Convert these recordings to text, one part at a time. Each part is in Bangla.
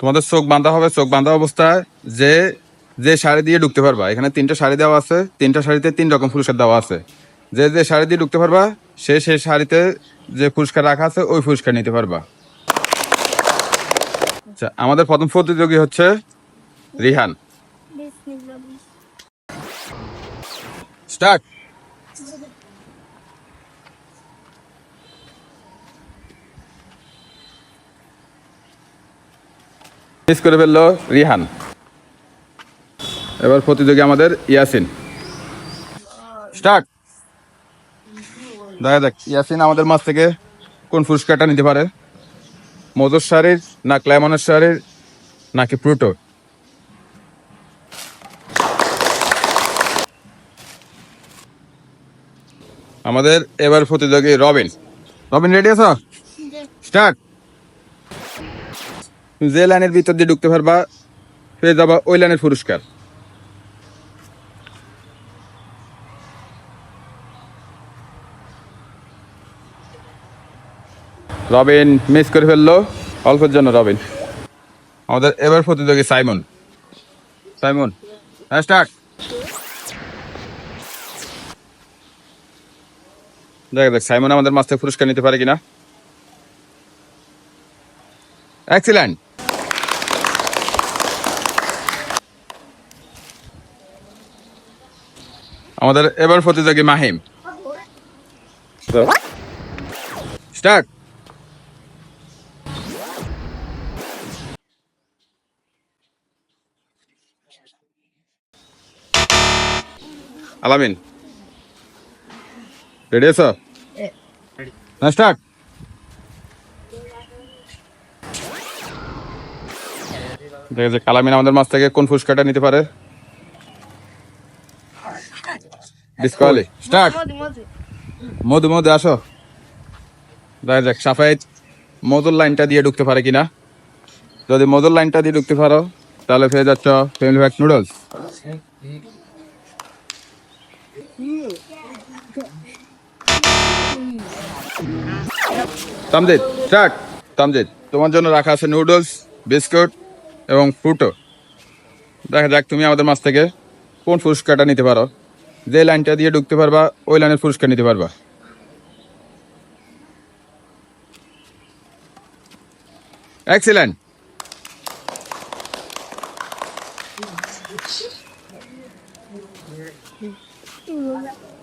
তোমাদের চোখ বাঁধা হবে চোখ বাঁধা অবস্থায় যে যে শাড়ি দিয়ে ঢুকতে পারবা এখানে তিনটা শাড়ি দেওয়া আছে তিনটা শাড়িতে তিন রকম পুরস্কার দেওয়া আছে। যে যে শাড়ি দিয়ে ঢুকতে পারবা সে সেই শাড়িতে যে পুরস্কার রাখা আছে ওই পুরস্কার নিতে পারবা। আচ্ছা আমাদের প্রথম প্রতিযোগী হচ্ছে রিহান। স্টার্ট! মিস করে ফেলল রিহান। এবার প্রতিযোগী আমাদের ইয়াসিন। স্টার্ট। দেখা যাক ইয়াসিন আমাদের মাছ থেকে কোন পুরস্কারটা নিতে পারে? মধুর শাড়ির না ক্লাইমনের শাড়ির নাকি প্রুটো আমাদের এবার প্রতিযোগী রবিন। রবিন রেডি আছো? স্টার্ট। যে লাইনের ভিতর দিয়ে ঢুকতে পারবা পেয়ে যাবা ওই লাইনের পুরস্কার। রবিন মিস করে ফেলল, অল্পের জন্য রবিন। আমাদের এবার প্রতিযোগী সাইমন। সাইমন হ্যাঁ স্টার্ট দেখ দেখ সাইমন আমাদের থেকে পুরস্কার নিতে পারে কিনা। এক্সিলেন্ট আমাদের এবার প্রতিযোগী মাহিম। স্টার্ট। আলামিন। রেডি আছো? না স্টার্ট। দেখা যাক আলামিন আমাদের মাছ থেকে কোন পুরস্কারটা নিতে পারে? ডিসকোয়ালি স্টার্ট মধু মধু আসো। দেখা যাক সাফাইজ মধুর লাইনটা দিয়ে ঢুকতে পারে কিনা। যদি মধুর লাইনটা দিয়ে ঢুকতে পারো তাহলে পেয়ে যাচ্ছ family pack noodles Tamjid start. Tamjid তোমার জন্য রাখা আছে নুডলস বিস্কুট এবং ফ্রুটো দেখা যাক তুমি আমাদের মাছ থেকে কোন পুরস্কারটা নিতে পারো। যে লাইনটা দিয়ে ঢুকতে পারবা ওই লাইনের পুরস্কার নিতে পারবা। এক্সিলেন্ট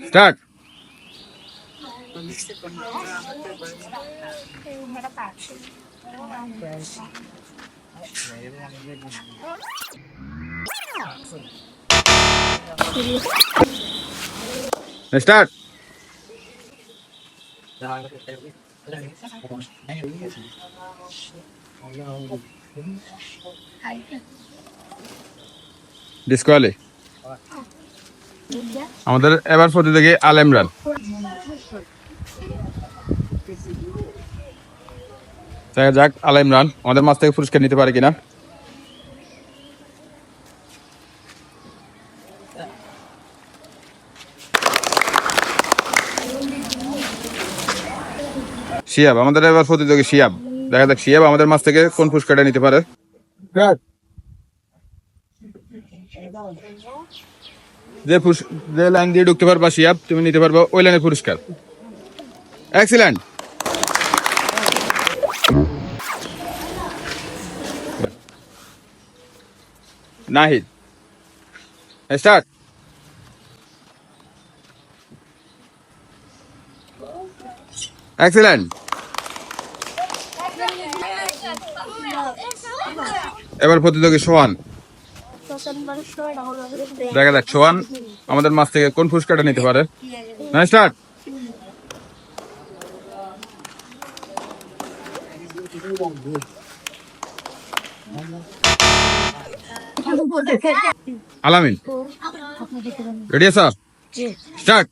স্টার্ট স্টার্ট আমাদের এবার প্রতিযোগী আল ইমরান। যাক আল ইমরান আমাদের মাছ থেকে পুরস্কার নিতে পারে কিনা। শিয়াব আমাদের এবার প্রতিযোগী শিয়াব। দেখা যাক শিয়াব আমাদের মাছ থেকে কোন পুরস্কারটা নিতে পারে। যে যে লাইন দিয়ে ঢুকতে পারবা শিয়াব তুমি নিতে পারবা ওই লাইনের পুরস্কার। এক্সিলেন্ট নাহিদ স্টার্ট এক্সিলেন্ট এবার প্রতিযোগী সোহান। দেখা যাক সোহান আমাদের মাছ থেকে কোন পুরস্কারটা নিতে পারে। না স্টার্ট। আলামিন। রেডি স্যার স্টার্ট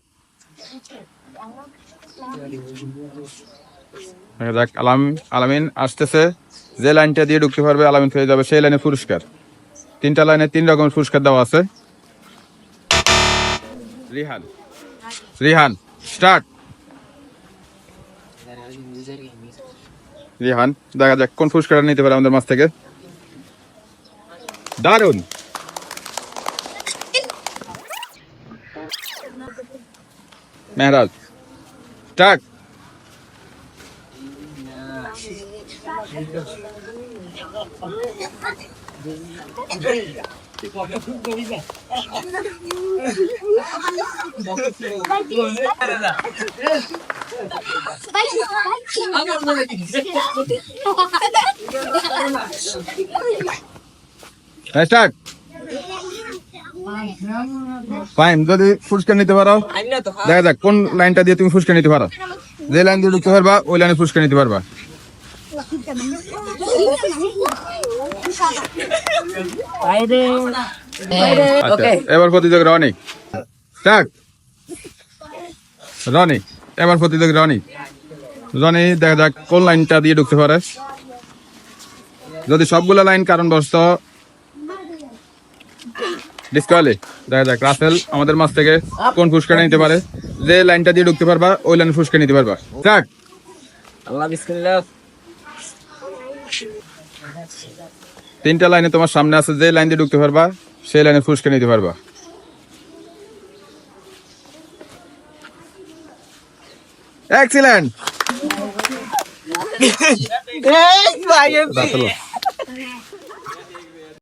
যাক আলামিন আলামিন আসতেছে। যে লাইনটা দিয়ে ঢুকতে পারবে আলামিন পেয়ে যাবে, সেই লাইনে পুরস্কার। তিনটা লাইনে তিন রকমের পুরস্কার দেওয়া আছে। রিহান। রিহান, স্টার্ট। রিহান, দেখা যাক কোন পুরস্কারটা নিতে পারে আমাদের মাছ থেকে। দারুণ মেহরাজ স্টার্ট স্টার্ট ফাইন যদি পুরস্কার নিতে পারো দেখা যাক কোন লাইনটা দিয়ে তুমি পুরস্কার নিতে পারো? যে লাইন দিয়ে ঢুকতে পারবা ওই লাইনে পুরস্কার নিতে পারবা। আচ্ছা এবার প্রতিযোগী রনি। স্টার্ট রনি এবার প্রতিযোগী রনি। রনি দেখা যাক কোন লাইনটা দিয়ে ঢুকতে পারে? যদি সবগুলো লাইন কারণ ডিসকালে দেখা যাক রাসেল আমাদের মাছ থেকে কোন পুরস্কার নিতে পারে? যে লাইনটা দিয়ে ঢুকতে পারবা ওই লাইনে পুরস্কার নিতে পারবা। আল্লাহ বিসমিল্লাহ। তিনটা লাইনে তোমার সামনে আছে যে লাইন দিয়ে ঢুকতে পারবা সেই লাইনে পুরস্কার নিতে পারবা। এক্সিলেন্ট রাসেল।